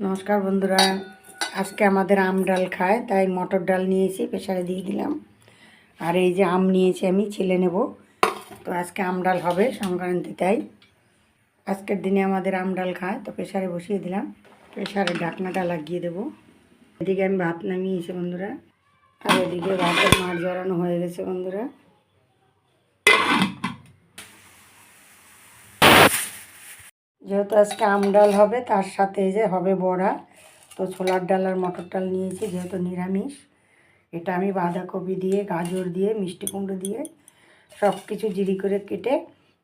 নমস্কার বন্ধুরা। আজকে আমাদের আম ডাল খায়, তাই মটর ডাল নিয়েছি প্রেশারে দিয়ে দিলাম। আর এই যে আম নিয়েছি আমি, ছিলে নেব। তো আজকে আম ডাল হবে সংক্রান্তি, তাই। আজকের দিনে আমাদের আম ডাল খায়, তো প্রেশারে বসিয়ে দিলাম। প্রেশারে ঢাকনাটা লাগিয়ে দেবো। এদিকে আমি ভাত নামিয়েছি বন্ধুরা। আর এদিকে ভাতের মাছ জড়ানো হয়ে গেছে বন্ধুরা। যেহেতু আজকে আম ডাল হবে, তার সাথে যে হবে বড়া। তো ছোলার ডাল আর মটর ডাল নিয়েছি, যেহেতু নিরামিষ। এটা আমি বাঁধাকপি দিয়ে, গাজর দিয়ে, মিষ্টি কুমড়ো দিয়ে সব কিছু জিরি করে কেটে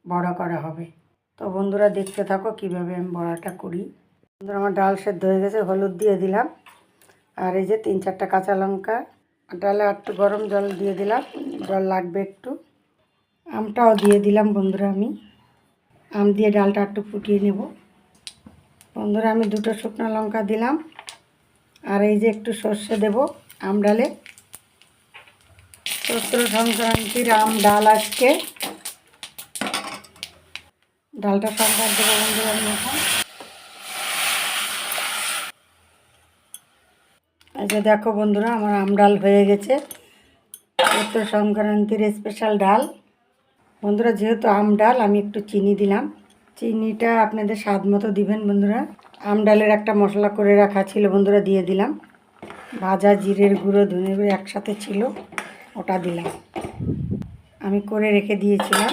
বড়া করা হবে। তো বন্ধুরা দেখতে থাকো কীভাবে আমি বড়াটা করি। বন্ধুরা, আমার ডাল সেদ্ধ হয়ে গেছে, হলুদ দিয়ে দিলাম। আর এই যে তিন চারটা কাঁচা লঙ্কা, ডালে একটু গরম জল দিয়ে দিলাম। জল লাগবে একটু। আমটাও দিয়ে দিলাম বন্ধুরা আমি। আম দিয়ে ডালটা একটু ফুটিয়ে নেব। বন্ধুরা, আমি দুটো শুকনো লঙ্কা দিলাম। আর এই যে একটু সর্ষে দেব আম ডালে। চৈত্র সংক্রান্তির আম ডাল আজকে। ডালটা সংক্রান্ত দেবো বন্ধুরা এখন। এই যে দেখো বন্ধুরা, আমার আম ডাল হয়ে গেছে। চৈত্র সংক্রান্তির স্পেশাল ডাল। বন্ধুরা, যেহেতু আম ডাল, আমি একটু চিনি দিলাম। চিনিটা আপনাদের স্বাদ মতো দিবেন বন্ধুরা। আম ডালের একটা মশলা করে রাখা ছিল বন্ধুরা, দিয়ে দিলাম। ভাজা জিরের গুঁড়ো, ধনে একসাথে ছিল, ওটা দিলাম। আমি করে রেখে দিয়েছিলাম।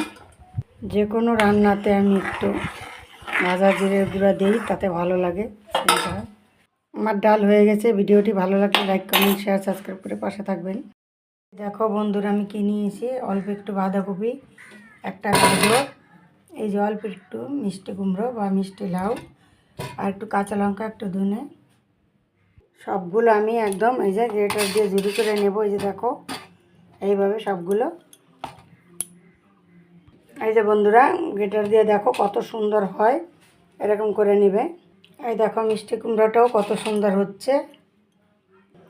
যে কোনো রান্নাতে আমি একটু ভাজা জিরের গুঁড়া দিই, তাতে ভালো লাগে আমার ডাল হয়ে গেছে। ভিডিওটি ভালো লাগলে লাইক, কমেন্ট, শেয়ার, সাবস্ক্রাইব করে পাশে থাকবেন। দেখো বন্ধুরা, আমি কিনে নিয়েছি। অল্প একটু বাঁধাকপি। একটা গাজর, এই যে অল্প একটু মিষ্টি কুমড়ো বা মিষ্টি লাউ, আর একটু কাঁচা লঙ্কা, একটু ধনে। সবগুলো আমি একদম এই যে গ্রেটার দিয়ে জুড়ি করে নেব, এই যে দেখো, এইভাবে সবগুলো। এই যে বন্ধুরা, গ্রেটার দিয়ে দেখো কত সুন্দর হয়, এরকম করে নেবে। এই দেখো মিষ্টি কুমড়োটাও কত সুন্দর হচ্ছে।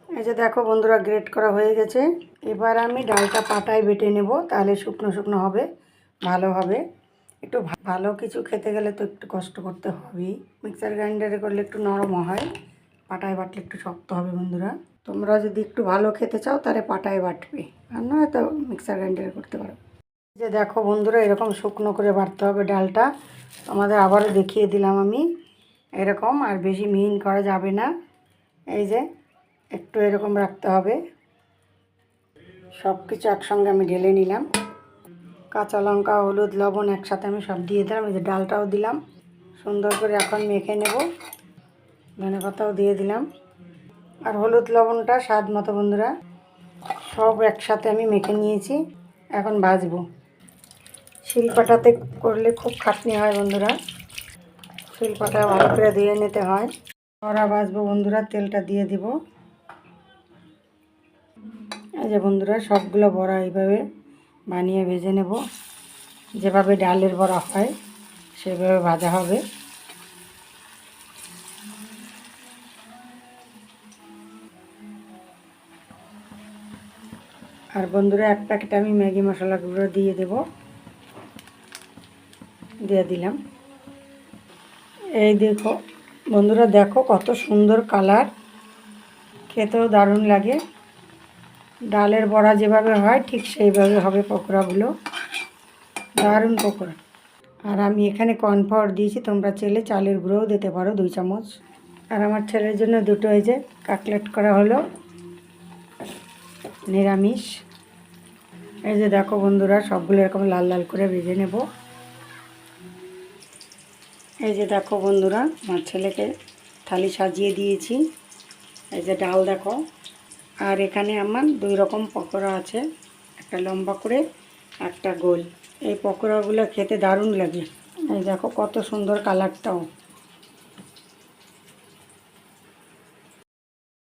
এই যে দেখো বন্ধুরা, গ্রেট করা হয়ে গেছে। এবার আমি ডালটা পাটায় বেটে নেব, তাহলে শুকনো শুকনো হবে। ভালো হবে। একটু ভালো কিছু খেতে গেলে তো একটু কষ্ট করতে হবেই। মিক্সার গ্রাইন্ডারে করলে একটু নরম হয়। পাটায় বাটলে একটু শক্ত হবে বন্ধুরা। তোমরা যদি একটু ভালো খেতে চাও তাহলে পাটায় বাটবে। আর নয় তো মিক্সার গ্রাইন্ডারে করতে পারো। যে দেখো বন্ধুরা, এরকম শুকনো করে বাটতে হবে ডালটা। আমাদের আবারও দেখিয়ে দিলাম আমি। এরকম আর বেশি মিহিন করা যাবে না। এই যে একটু এরকম রাখতে হবে। সব কিছু একসঙ্গে আমি ঢেলে নিলাম। কাঁচা লঙ্কা, হলুদ, লবণ একসাথে আমি সব দিয়ে দিলাম। এই যে ডালটাও দিলাম। সুন্দর করে এখন মেখে নেব। ধনে পাতাও দিয়ে দিলাম। আর হলুদ, লবণটা স্বাদ মতো বন্ধুরা, সব একসাথে আমি মেখে নিয়েছি। এখন ভাজবো। শিলপাটাতে করলে খুব খাটনি হয় বন্ধুরা। শিলপাটা ভালো করে দিয়ে নিতে হয়। কড়া ভাজবো বন্ধুরা, তেলটা দিয়ে দিব। এই যে বন্ধুরা, সবগুলো বড়া এইভাবে বানিয়ে ভেজে নেব। যেভাবে ডালের বড়া হয়, সেভাবে ভাজা হবে। আর বন্ধুরা, এক প্যাকেট আমি ম্যাগি মশলা গুঁড়ো দিয়ে দেব। দিয়ে দিলাম। এই দেখো, বন্ধুরা দেখো কত সুন্দর কালার। খেতেও দারুণ লাগে। ডালের বড়া যেভাবে হয়, ঠিক সেইভাবে হবে পকোড়াগুলো। দারুণ পকোড়া। আর আমি এখানে কর্নফ্লাওয়ার দিয়েছি, তোমরা চাইলে চালের গুঁড়োও দিতে পারো দুই চামচ। আর আমার ছেলের জন্য দুটো এই যে কাটলেট করা হলো, নিরামিষ। এই যে দেখো বন্ধুরা, সবগুলো এরকম লাল লাল করে ভেজে নেব। এই যে দেখো বন্ধুরা, আমার ছেলেকে থালি সাজিয়ে দিয়েছি। এই যে ডাল দেখো আর এখানে আমার দুই রকম পকোড়া আছে। একটা লম্বা করে, একটা গোল। এই পকোড়াগুলো খেতে দারুণ লাগে। এই দেখো কত সুন্দর কালারটাও।